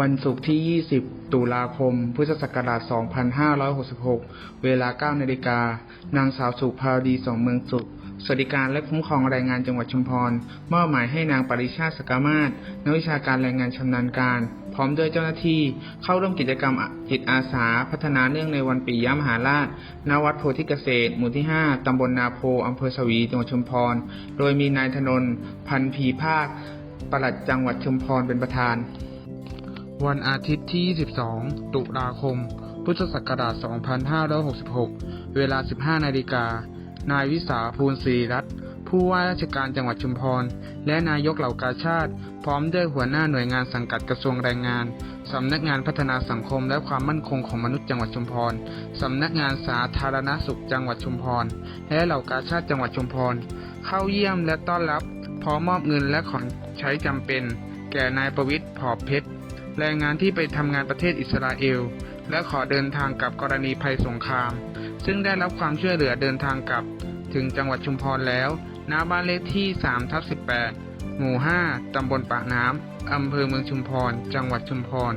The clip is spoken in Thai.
วันศุกร์ที่ 20 ตุลาคม พุทธศักราช 2566 เวลา 9 นาฬิกา นางสาวสุภาดีสองเมืองสุข สวัสดิการและคุ้มครองแรงงานจังหวัดชุมพร มอบหมายให้นางปริชาติสกามาศนักวิชาการแรงงานชำนาญการ พร้อมด้วยเจ้าหน้าที่ เข้าร่วมกิจกรรมจิตอาสา พัฒนาเนื่องในวันปียมหาราช ณ วัดโพธิเกษตร หมู่ที่ 5 ตำบลนาโพอำเภอสวี จังหวัดชุมพร โดยมีนายธนนท์พันพีภาคปลัดจังหวัดชุมพรเป็นประธาน วันอาทิตย์ที่ 22 ตุลาคม พุทธศักราช 2566 เวลา 15 นาฬิกา นายวิสาภูลศรีรัตน์ผู้ว่าราชการจังหวัดชุมพร และนายกเหล่ากาชาติ พร้อมด้วยหัวหน้าหน่วยงานสังกัดกระทรวงแรงงาน สำนักงานพัฒนาสังคมและความมั่นคงของมนุษย์จังหวัดชุมพร สำนักงานสาธารณสุขจังหวัดชุมพร และเหล่ากาชาติจังหวัดชุมพร เข้าเยี่ยมและต้อนรับ พร้อมมอบเงินและของใช้จำเป็น แก่นายประวิทย์ผอบเพชร แรงงานที่ไปทำงานประเทศอิสราเอล และขอเดินทางกลับกรณีภัยสงคราม ซึ่งได้รับความช่วยเหลือเดินทางกลับ ถึงจังหวัดชุมพรแล้วณบ้านเลขที่3ทับ18 หมู่ 5 ตำบลปากน้ำ อำเภอเมืองชุมพร จังหวัดชุมพร